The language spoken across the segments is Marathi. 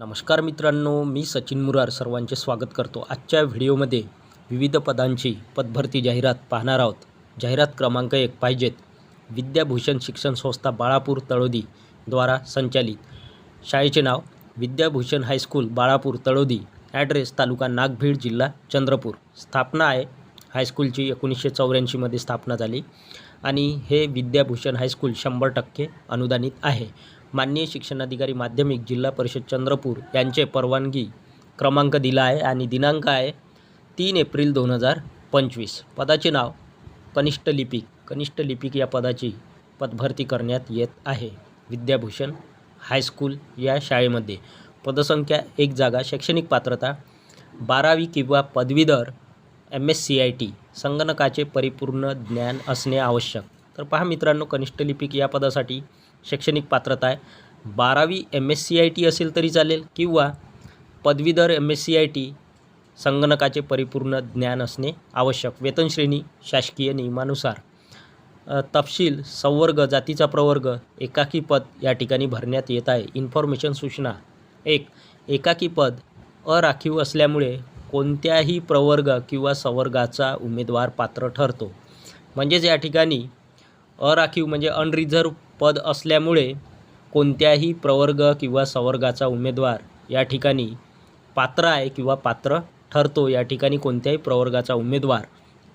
नमस्कार मित्रांनो मी सचिन मुरार सर्वांचे स्वागत करतो आजच्या व्हिडिओमध्ये. विविध पदांची पदभरती जाहिरात पाहणार आहोत. जाहिरात क्रमांक एक पाहिजेत. विद्याभूषण शिक्षण संस्था बाळापूर तळोदी द्वारा संचालित. शाळेचे नाव Vidyabhushan high school Balapur Talodi. Address तालुका नागभीड जिल्हा चंद्रपूर. स्थापना आहे. हायस्कूलची एकोणीसशे चौऱ्याऐंशीमध्ये स्थापना झाली. आणि हे विद्याभूषण हायस्कूल शंभर टक्के अनुदानित आहे. माननीय शिक्षणाधिकारी माध्यमिक जिल्हा परिषद चंद्रपूर यांचे परवानगी क्रमांक दिला आहे आणि दिनांक आहे तीन एप्रिल दोन हजार पंचवीस. पदाचे नाव कनिष्ठ लिपिक कनिष्ठ लिपिक या पदाची पदभरती करण्यात येत आहे. विद्याभूषण हायस्कूल या शाळेमध्ये पदसंख्या एक जागा शैक्षणिक पात्रता बारावी किंवा पदवीधर M S C I T संगणकाचे परिपूर्ण ज्ञान असणे आवश्यक. तर पहा मित्रांनो कनिष्ठ लिपिक या पदासाठी शैक्षणिक पात्रता आहे. बारावी M S C I T असेल तरी चालेल किंवा पदवीधर M S C I T संगणकाचे परिपूर्ण ज्ञान असणे आवश्यक. वेतनश्रेणी शासकीय नियमानुसार. तपशील संवर्ग जातीचा प्रवर्ग एकाकी पद या ठिकाणी भरण्यात येत आहे. इन्फॉर्मेशन सूचना. एक एकाकी पद अराखीव असल्यामुळे कोणत्याही प्रवर्ग किंवा संवर्गाचा उमेदवार पात्र ठरतो. म्हणजेच या ठिकाणी अराखीव म्हणजे अनरिझर्व पद असल्यामुळे कोणत्याही प्रवर्ग किंवा संवर्गाचा उमेदवार या ठिकाणी पात्र आहे किंवा पात्र ठरतो या ठिकाणी कोणत्याही प्रवर्गाचा उमेदवार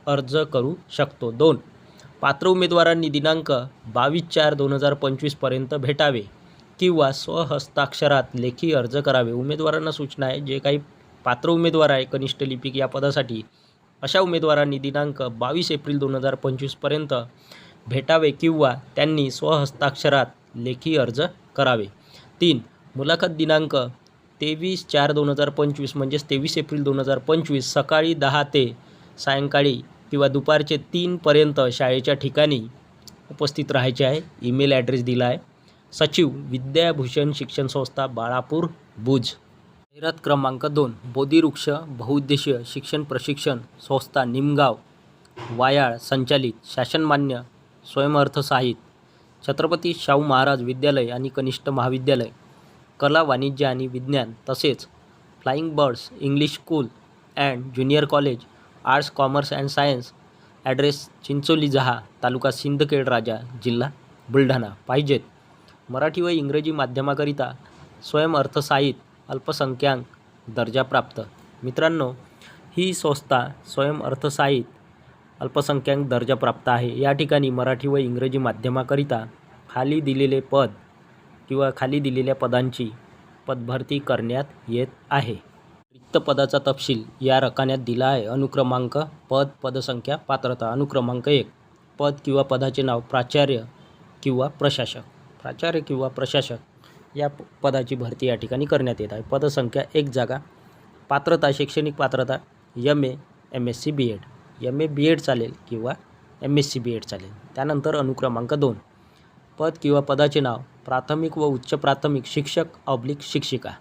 अर्ज करू शकतो. दोन पात्र उमेदवारांनी दिनांक बावीस चार दोन हजार पंचवीसपर्यंत भेटावे किंवा स्वहस्ताक्षरात लेखी अर्ज करावे. उमेदवारांना सूचना आहे जे काही पात्र उमेदवार आहे कनिष्ठ लिपिक या पदासाठी अशा उमेदवारांनी दिनांक बावीस एप्रिल दोन हजार पंचवीसपर्यंत भेटावे किंवा त्यांनी स्वहस्ताक्षरात लेखी अर्ज करावे. तीन मुलाखत दिनांक तेवीस चार दोन हजार पंचवीस म्हणजेच तेवीस एप्रिल दोन हजार पंचवीस सकाळी दहा ते सायंकाळी किंवा दुपारचे तीनपर्यंत शाळेच्या ठिकाणी उपस्थित राहायचे आहे. ईमेल ॲड्रेस दिला आहे. सचिव विद्याभूषण शिक्षण संस्था बाळापूर भुज. जाहिरात क्रमांक दोन बोधिवृक्ष बहुउद्देशीय शिक्षण प्रशिक्षण संस्था निमगाव. वायाळ संचालित शासनमान्य स्वयंअर्थसहाय्यित छत्रपती शाहू महाराज विद्यालय आणि कनिष्ठ महाविद्यालय कला वाणिज्य आणि विज्ञान तसेच flying birds English school and junior college arts commerce and science address Chincholi जहा तालुका सिंदखेड राजा जिल्हा बुलढाणा. पाहिजेत. मराठी व इंग्रजी माध्यमाकरिता स्वयंअर्थसहाय्यित अल्पसंख्याक दर्जाप्राप्त मित्रांनो ही संस्था स्वयंअर्थसाहित अल्पसंख्याक दर्जाप्राप्त आहे. या ठिकाणी मराठी व इंग्रजी माध्यमाकरिता खाली दिलेले पद किंवा खाली दिलेल्या पदांची पदभरती करण्यात येत आहे. रिक्त पदाचा तपशील या रकान्यात दिला आहे. अनुक्रमांक पद पदसंख्या पात्रता. अनुक्रमांक एक पद किंवा पदाचे नाव प्राचार्य किंवा प्रशासक. प्राचार्य किंवा प्रशासक या प- पदाची भरती या ठिकाणी करण्यात येत आहे. पदसंख्या एक जागा पात्रता शैक्षणिक पात्रता M A M S C B Ed M A B Ed चालेल किंवा M S C B Ed चालेल. त्यानंतर अनुक्रमांक दोन. पद किंवा पदाचे नाव. प्राथमिक व उच्च प्राथमिक शिक्षक ऑब्लिक शिक्षिका.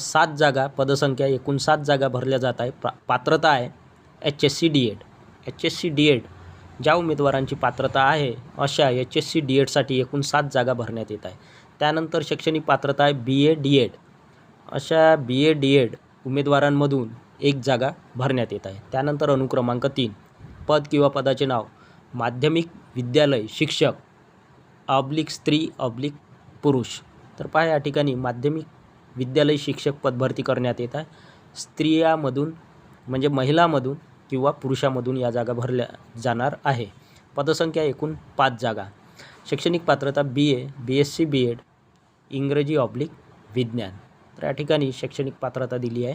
सात जागा. पदसंख्या एकूण सात जागा भरल्या जात आहे. प्रा पात्रता आहे H S C D Ed H S C D Ed ज्या उमेदवारांची पात्रता आहे अशा एच एस सी डी एडसाठी एकूण सात जागा भरण्यात येत आहे. त्यानंतर शैक्षणिक पात्रता आहे बी ए डी एड अशा बी ए डी एड उमेदवारांमधून एक जागा भरण्यात येत आहे. त्यानंतर अनुक्रमांक तीन पद किंवा पदाचे नाव माध्यमिक विद्यालय शिक्षक ऑब्लिक स्त्री ऑब्लिक पुरुष. तर पहा या ठिकाणी माध्यमिक विद्यालय शिक्षक पदभरती करण्यात येत आहे. स्त्रियामधून म्हणजे महिलामधून किंवा पुरुषामधून या जागा भरल्या जाणार आहे. पदसंख्या एकूण पाच जागा. शैक्षणिक पात्रता B A B S C B Ed इंग्रजी ऑब्लिक विज्ञान. तर या ठिकाणी शैक्षणिक पात्रता दिली आहे.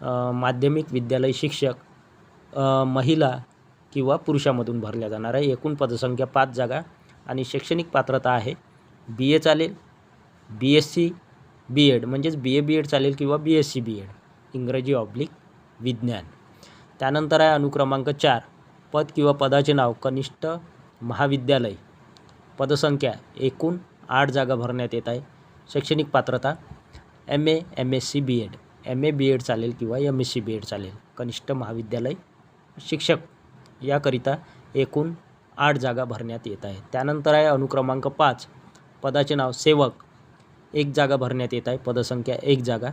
माध्यमिक विद्यालय शिक्षक महिला किंवा पुरुषामधून भरल्या जाणार आहे. एकूण पदसंख्या पाच जागा आणि शैक्षणिक पात्रता आहे. बी ए चालेल B S C B Ed म्हणजेच बी ए बी एड चालेल किंवा B S C B Ed इंग्रजी ऑब्लिक विज्ञान. त्यानंतर आहे अनुक्रमांक चार पद किंवा पदाचे नाव कनिष्ठ महाविद्यालय. पदसंख्या एकूण आठ जागा भरण्यात येत आहे. शैक्षणिक पात्रता M A M S C B Ed M A B Ed चालेल किंवा M S C B Ed चालेल. कनिष्ठ महाविद्यालय शिक्षक याकरिता एकूण आठ जागा भरण्यात येत आहे त्यानंतर आहे अनुक्रमांक पाच. पदाचे नाव सेवक. एक जागा भरण्यात येत आहे. पदसंख्या एक जागा.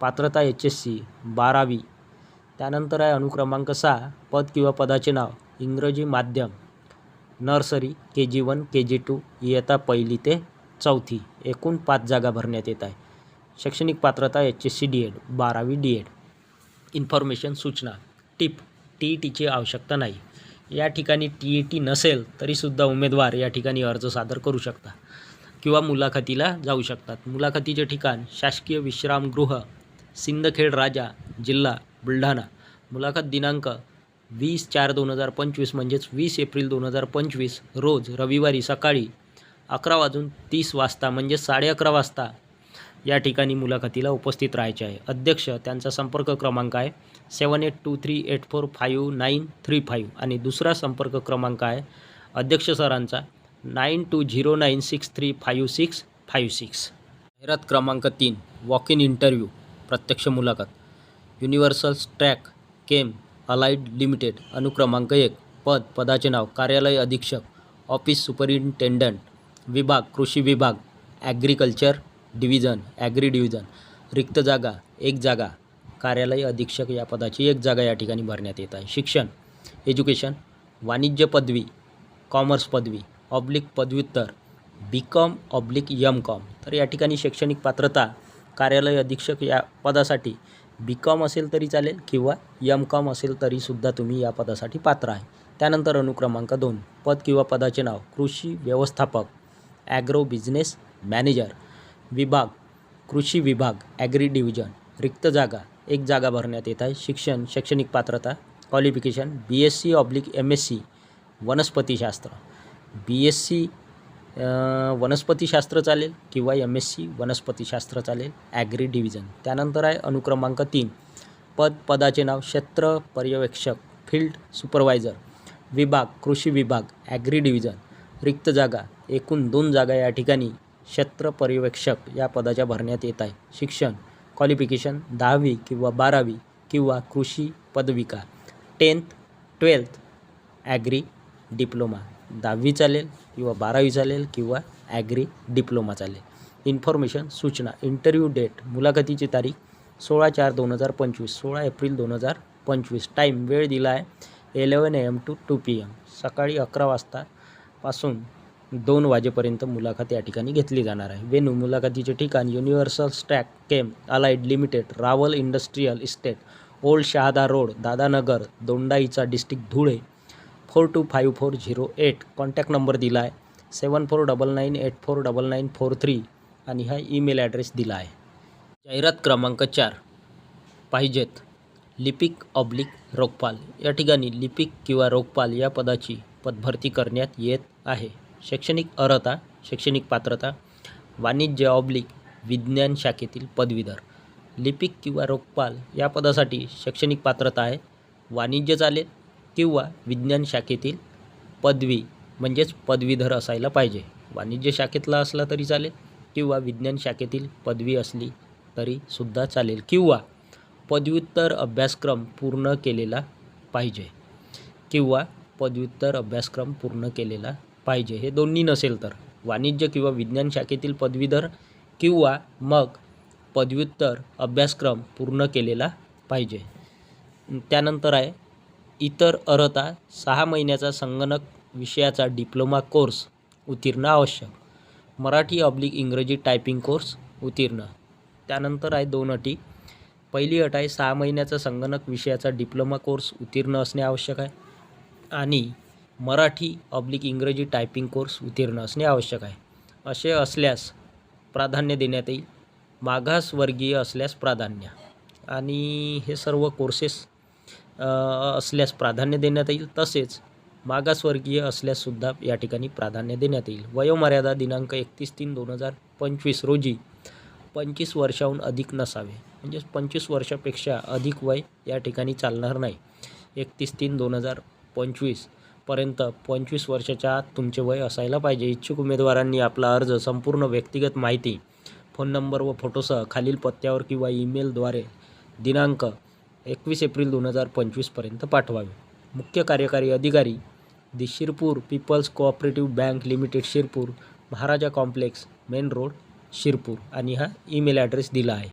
पात्रता एच एस सी बारावी. त्यानंतर आहे अनुक्रमांक सहा. पद किंवा पदाचे नाव इंग्रजी माध्यम. Nursery K G one K G two इयत्ता पहिली ते चौथी. एकूण पाच जागा भरण्यात येत आहे. शैक्षणिक पात्रता H S C D Ed बारावी डी एड. इन्फॉर्मेशन सूचना टिप टी ई टीची आवश्यकता नाही. या ठिकाणी टी ई टी नसेल तरीसुद्धा उमेदवार या ठिकाणी अर्ज सादर करू शकता किंवा मुलाखतीला जाऊ शकतात. मुलाखतीचे ठिकाण शासकीय विश्रामगृह सिंदखेड राजा जिल्हा बुलढाणा. मुलाखत दिनांक वीस चार दोन हजार पंचवीस म्हणजेच वीस एप्रिल दोन हजार पंचवीस रोज रविवारी सकाळी अकरा वाजून तीस वाजता म्हणजे साडे अकरा वाजता या ठिकाणी मुलाखतीला उपस्थित राहायचे आहे. अध्यक्ष त्यांचा संपर्क क्रमांक आहे seven eight two three eight four five nine three five आणि दुसरा संपर्क क्रमांक आहे अध्यक्ष सरांचा nine two zero nine six three five six five six जाहिरात क्रमांक तीन वॉक इन इंटरव्ह्यू प्रत्यक्ष मुलाखत. Universal track chem allied limited अनुक्रमांक एक पद पदाचे नाव कार्यालय अधीक्षक ऑफिस सुपरिंटेंडंट विभाग कृषी विभाग ॲग्रिकल्चर डिव्हिजन ॲग्री डिव्हिजन रिक्त जागा एक जागा कार्यालय अधीक्षक या पदाची एक जागा या ठिकाणी भरण्यात येत आहे. शिक्षण एज्युकेशन वाणिज्य पदवी कॉमर्स पदवी ऑब्लिक पदव्युत्तर B Com oblique M Com. तर या ठिकाणी शैक्षणिक पात्रता कार्यालय अधीक्षक या पदासाठी बी कॉम असेल तरी चालेल किंवा यम कॉम असेल तरीसुद्धा तुम्ही या पदासाठी पात्र आहे. त्यानंतर अनुक्रमांक दोन पद किंवा पदाचे नाव कृषी व्यवस्थापक ॲग्रो बिझनेस मॅनेजर. विभाग कृषी विभाग ॲग्री डिव्हिजन रिक्त जागा एक जागा भरण्यात येत आहे. शिक्षण शैक्षणिक पात्रता qualification B S C oblique M S C वनस्पतीशास्त्र B S C वनस्पतीशास्त्र चालेल किंवा एम एस सी वनस्पतीशास्त्र चालेल ॲग्री डिव्हिजन त्यानंतर आहे अनुक्रमांक तीन. पद पदाचे नाव क्षेत्र पर्यवेक्षक फील्ड सुपरवायझर विभाग कृषी विभाग ॲग्री डिव्हिजन रिक्त जागा एकूण दोन जागा या ठिकाणी क्षेत्र पर्यवेक्षक या पदाच्या भरण्यात येत आहे. शिक्षण क्वालिफिकेशन दहावी किंवा बारावी किंवा कृषी पदविका टेन्थ ट्वेल्थ ॲग्री डिप्लोमा दहावी चालेल किंवा बारावी चालेल किंवा ॲग्री डिप्लोमा चालेल. इन्फॉर्मेशन सूचना इंटरव्ह्यू डेट मुलाखतीची तारीख सोळा चार दोन हजार पंचवीस सोळा एप्रिल दोन हजार पंचवीस. टाईम वेळ दिला आहे eleven A M to two P M सकाळी अकरा वाजता पासून दोन वाजेपर्यंत मुलाखत या ठिकाणी घेतली जाणार आहे. वेन्यू मुलाखतीचे ठिकाण universal stack chem allied limited Rawal industrial estate old Shahada road Dadanagar Dondaicha district Dhule four two five four zero eight contact number दिला आहे seven four double nine eight four double nine four three आणि हा ईमेल ॲड्रेस दिला आहे. जाहिरात क्रमांक चार पाहिजेत लिपिक ऑब्लिक रोगपाल. या ठिकाणी लिपिक किंवा रोगपाल या पदाची पदभरती करण्यात येत आहे. शैक्षणिक अर्हता शैक्षणिक पात्रता वाणिज्य ऑब्लिक विज्ञान शाखेतील पदवीधर लिपिक किंवा रोगपाल या पदासाठी शैक्षणिक पात्रता आहे. वाणिज्य चालेल किंवा विज्ञान शाखेतील पदवी म्हणजेच पदवीधर असायला पाहिजे. वाणिज्य शाखेतला असला तरी चालेल किंवा विज्ञान शाखेतील पदवी असली तरीसुद्धा चालेल किंवा पदव्युत्तर अभ्यासक्रम पूर्ण केलेला पाहिजे किंवा पदव्युत्तर अभ्यासक्रम पूर्ण केलेला पाहिजे. हे दोन्ही नसेल तर. वाणिज्य किंवा विज्ञान शाखेतील पदवीधर किंवा मग पदव्युत्तर अभ्यासक्रम पूर्ण केलेला पाहिजे. त्यानंतर आहे इतर अर्हता सहा महिन्याचा संगणक विषयाचा डिप्लोमा कोर्स उत्तीर्ण आवश्यक. मराठी ऑब्लिक इंग्रजी टायपिंग कोर्स उत्तीर्ण. त्यानंतर आहे दोन अटी. पहिली अट आहे सहा महिन्याचा संगणक विषयाचा डिप्लोमा कोर्स उत्तीर्ण असणे आवश्यक आहे. आणि मराठी ऑब्लिक इंग्रजी टायपिंग कोर्स उत्तीर्ण असणे आवश्यक आहे. असे असल्यास प्राधान्य देण्यात येईल मागासवर्गीय असल्यास प्राधान्य. आणि हे सर्व कोर्सेस असल्यास प्राधान्य देण्यात येईल तसेच मागासवर्गीय असल्याससुद्धा या ठिकाणी प्राधान्य देण्यात येईल. वयोमर्यादा दिनांक एकतीस तीन दोन हजार पंचवीस रोजी पंचवीस वर्षाहून अधिक नसावे. म्हणजेच पंचवीस वर्षापेक्षा अधिक वय या ठिकाणी चालणार नाही. एकतीस तीन दोन हजार पंचवीस पर्यंत पंचवीस वर्षाच्या आत तुमचे वय असायला पाहिजे इच्छुक उमेदवारांनी आपला अर्ज संपूर्ण व्यक्तिगत माहिती फोन नंबर व फोटोसह खालील पत्त्यावर किंवा ईमेलद्वारे दिनांक एकवीस एप्रिल दोन हजार पंचवीसपर्यंत पाठवावे. मुख्य कार्यकारी अधिकारी the Shirpur people's cooperative bank limited Shirpur Maharaja complex main road Shirpur आणि हा ईमेल ॲड्रेस दिला आहे.